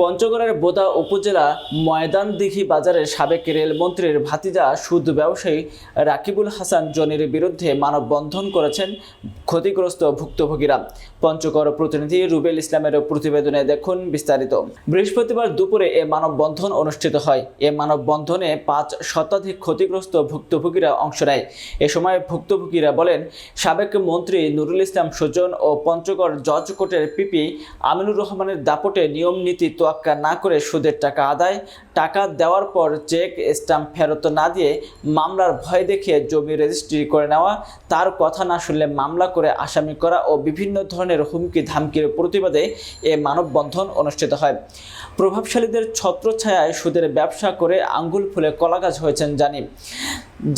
পঞ্চগড়ের বোদা উপজেলা ময়দানদিঘি বাজারের সাবেক রেলমন্ত্রীর ভাতিজা সুদ ব্যবসায়ী রাকিবুল হাসান জনির বিরুদ্ধে মানববন্ধন করেছেন ক্ষতিগ্রস্ত ভুক্তভোগীরা। পঞ্চগড় প্রতিনিধি রুবেল ইসলামের প্রতিবেদনে দেখুন বিস্তারিত। বৃহস্পতিবার দুপুরে এ মানববন্ধন অনুষ্ঠিত হয়। এ মানববন্ধনে পাঁচ শতাধিক ক্ষতিগ্রস্ত ভুক্তভোগীরা অংশ নেয়। এ সময় ভুক্তভোগীরা বলেন, সাবেক মন্ত্রী নুরুল ইসলাম সুজন ও পঞ্চগড় জজ কোর্টের পিপি আমিনুর রহমানের দাপটে নিয়ম নীতি তোয়াক্কা না করে সুদের টাকা আদায়, টাকা দেওয়ার পর চেক স্ট্যাম্প ফেরত না দিয়ে মামলার ভয় দেখিয়ে জমি রেজিস্ট্রি করে নেওয়া, তার কথা না শুনলে মামলা করে আসামি করা ও বিভিন্ন ধরনের হুমকি ধামকির প্রতিবাদে এ মানববন্ধন অনুষ্ঠিত হয়। প্রভাবশালীদের ছত্রছায়ায় সুদের ব্যবসা করে আঙ্গুল ফুলে কলাগাছ হয়েছেন জানি।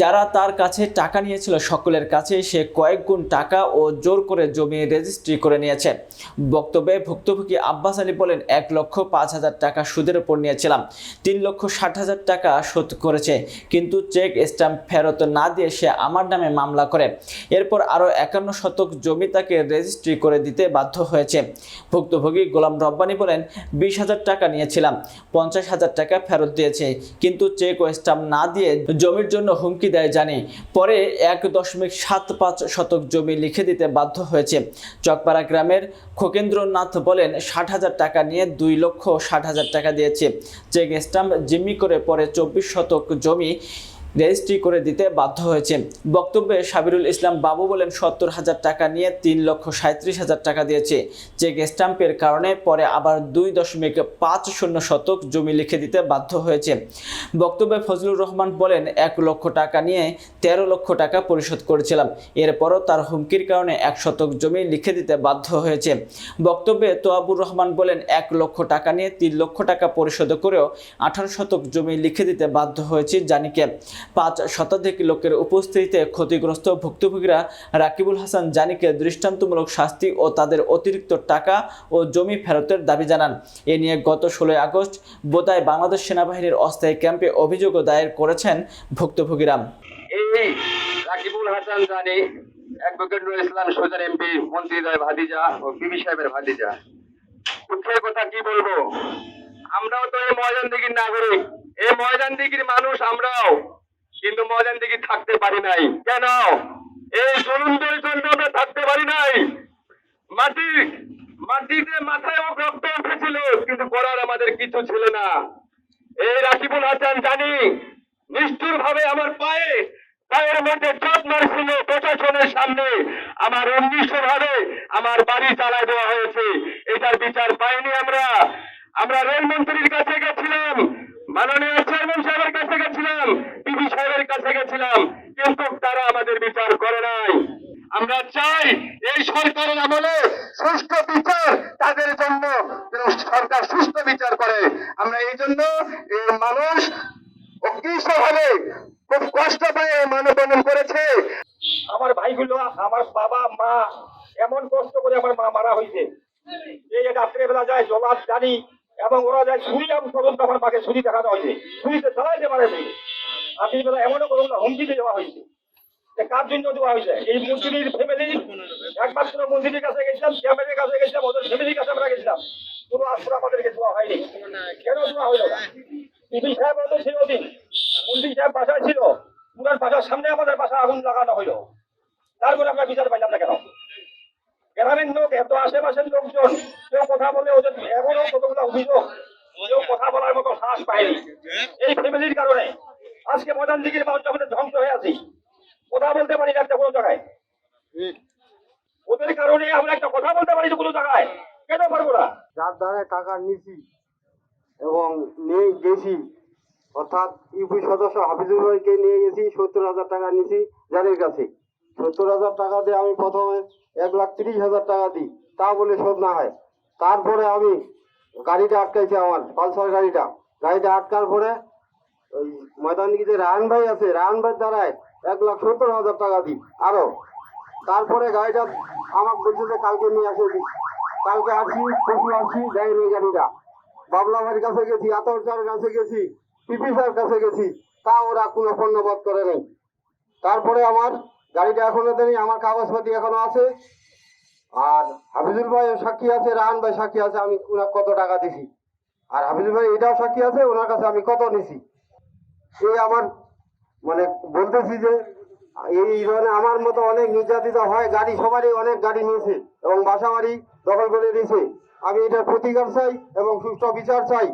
যারা তার কাছে টাকা নিয়েছিল সকলের কাছে সে কয়েক গুণ টাকা ও জোর করে জমি রেজিস্ট্রি করে নিয়েছে। বক্তব্যে ভুক্তভোগী আব্বাস আলী বলেন, এক লক্ষ পাঁচ হাজার টাকা সুদের উপর নিয়েছিলাম। তিন লক্ষ ষাট হাজার টাকা শোধ করেছে, কিন্তু চেক স্ট্যাম্প ফেরত না দিয়ে সে আমার নামে মামলা করে। এরপর আরও একান্ন শতক জমি তাকে রেজিস্ট্রি করে দিতে বাধ্য হয়েছে। ভুক্তভোগী গোলাম রব্বানি বলেন, বিশ হাজার টাকা নিয়েছিলাম, পঞ্চাশ হাজার টাকা ফেরত দিয়েছে, কিন্তু চেক ও স্ট্যাম্প না দিয়ে জমির জন্য হুমকি দেয় জানি। পরে এক দশমিক সাত পাঁচ শতক জমি লিখে দিতে বাধ্য হয়েছে। চকপাড়া গ্রামের খোকেন্দ্রনাথ বলেন, ষাট হাজার টাকা নিয়ে দুই লক্ষ ষাট হাজার টাকা দিয়েছে। চেক স্ট্যাম্প জিম্মি করে পরে চব্বিশ শতক জমি রেজিস্ট্রি করে দিতে বাধ্য হয়েছে। বক্তব্যে সাবিরুল ইসলাম বাবু বলেন, সত্তর হাজার টাকা নিয়ে তিন লক্ষ সাঁত্রিশ হাজার টাকা দিয়েছে। চেক স্ট্যাম্পের কারণে পরে আবার দুই দশমিক পাঁচ শূন্য শতক জমি লিখে দিতে বাধ্য হয়েছে। বক্তব্যে ফজলুর রহমান বলেন, এক লক্ষ টাকা নিয়ে তেরো লক্ষ টাকা পরিশোধ করেছিলাম। এরপরও তার হুমকির কারণে এক শতক জমি লিখে দিতে বাধ্য হয়েছে। বক্তব্যে তোয়াবুর রহমান বলেন, এক লক্ষ টাকা নিয়ে তিন লক্ষ টাকা পরিশোধ করেও আঠারো শতক জমি লিখে দিতে বাধ্য হয়েছে জানিকে। পাঁচ শতাধিক লোকের উপস্থিতিতে ক্ষতিগ্রস্ত ভুক্তভোগীরা রাকিবুল হাসান জানিকে দৃষ্টান্তমূলক শাস্তি ও তাদের অতিরিক্ত টাকা ও জমি ফেরতের দাবি জানান। এ নিয়ে গত ষোলোই আগস্ট বোদায় বাংলাদেশ সেনাবাহিনীর অস্থায়ী ক্যাম্পে অভিযোগও দায়ের করেছেন ভুক্তভোগীরা। রাকিবুল হাসান জানি অ্যাডভোকেট ইসলাম সোজার এমপি মন্ত্রীদ্বয় ভাতিজা ও বিবি সাহেবের ভাতিজা দুঃখের কথা কি বলব? আমরাও তো এই ময়দান দিঘির নাগরিক। এই ময়দান দিঘির মানুষ আমরাও। কিন্তু ময়দান দিঘি থাকতে পারি নাই। কেন এই জুলুম জন্য আমরা থাকতে পারি নাই। মাটি, মাটিতে মাথায় রক্ত উঠেছিল, কিন্তু করার আমাদের কিছু ছিল না। এই রাকিবুল হাসান জানি নিষ্ঠুর ভাবে আমার পায়ে, পায়ের মধ্যে চাপ মারছিল প্রশাসনের সামনে। আমার অনিষ্ট ভাবে আমার বাড়ি চালায় দেওয়া হয়েছে। এটার বিচার পাইনি আমরা। আমরা রেলমন্ত্রীর কাছে গেছিলাম। মাননীয় চেয়ারম্যান সাহেবের কাছে গেছিলাম। পিবি সাহেবের কাছে গেছিলাম, কিন্তু তারা আমাদের বিচার করে নাই। আমরা চাই এই সরকারের আমলে সুষ্ঠু বিচার তাদের জন্য সরকার সুষ্ঠু বিচার করে। আমরা এই জন্য এই মানুষ ভাবে খুব কষ্ট পেয়ে মানববন্ধন করেছে। আমার ভাইগুলো, আমার বাবা, মা, এমন কষ্ট করে আমার মা মারা হয়েছে। এই রাত্রে বেলা যায় জলাস জানি এবং ওরা যায় ছুরি এবং পর্যন্ত আমার মাকে ছুরি দেখানো হয়েছে। ছুরিতে চালাইতে পারে আপনি বেলা এমনও কোনো হুমকি দেওয়া হয়েছে। কার জন্য দেওয়া হয়েছে? এই মন্ত্রীর ফ্যামিলি একমাত্র মন্ত্রীর কাছে গেছিলাম চেয়ারম্যানের কাছে গেছিলাম, ওদের ফ্যামিলির কাছে আমরা গেছিলাম। কোনো আশ্রয় আমাদেরকে দেওয়া হয়নি। কেন দেওয়া না? পিপি সাহেব তো ছিল দিন মন্ত্রী সাহেব বাসায় ছিল। পুরান বাসার সামনে আমাদের বাসা আগুন লাগানো হইল তারপরে আমরা বিচার পাইলাম না কেন? গ্রামের লোক, এত আশেপাশের লোকজন, কেউ কথা বলে ওদের এখনও কতগুলো অভিযোগ, কেউ কথা বলার মতো সাহস পায়নি। এই ফ্যামিলির কারণে আজকে ময়দান দিকের মানুষ ধ্বংস হয়ে আছি কথা বলতে পারি না একটা কোনো জায়গায়। ওদের কারণে আমরা একটা কথা বলতে পারি কোনো জায়গায়। কেন পারব না? যার দ্বারা টাকা নিছি এবং নিয়ে গেছি অর্থাৎ ইউপি সদস্য হাফিজুর ভাইকে নিয়ে গেছি সত্তর হাজার টাকা নিছি যাদের কাছে। সত্তর হাজার টাকা দিয়ে আমি প্রথমে এক লাখ তিরিশ হাজার টাকা দিই তা বলে শোধ না হয়। তারপরে আমি গাড়িটা আটকাইছি আমার পালসার গাড়িটা। গাড়িটা আটকার পরে ওই ময়দানিকে যে রায়ন ভাই আছে, রায়ন ভাই দ্বারায় এক লাখ সত্তর হাজার টাকা দিই আরও। তারপরে গাড়িটা আমাকে বলছে যে কালকে নিয়ে আসে কালকে আসি পশু আসি দেয় ওই গাড়িটা বাবলা ভাইয়ের কাছে গেছি আতরচার কাছে গেছি, পিপি স্যার কাছে গেছি, তা ওরা কোনো পণ্যবোধ করে নেই। তারপরে আমার গাড়িটা এখনও দেয়নি, আমার কাগজপাতি এখনও আছে। আর হাফিজুল ভাই সাক্ষী আছে রাহান ভাই সাক্ষী আছে, আমি কত টাকা দিছি? আর হাফিজুল ভাই এটাও সাক্ষী আছে, ওনার কাছে আমি কত নিছি? এই আমার মানে বলতেছি যে, এই ধরনের আমার মতো অনেক নির্যাতিত হয়, গাড়ি, সবারই অনেক গাড়ি নিয়েছে এবং বাসা বাড়ি দখল করে নিয়েছে আমি এটার প্রতিকার চাই এবং সুষ্ঠু বিচার চাই।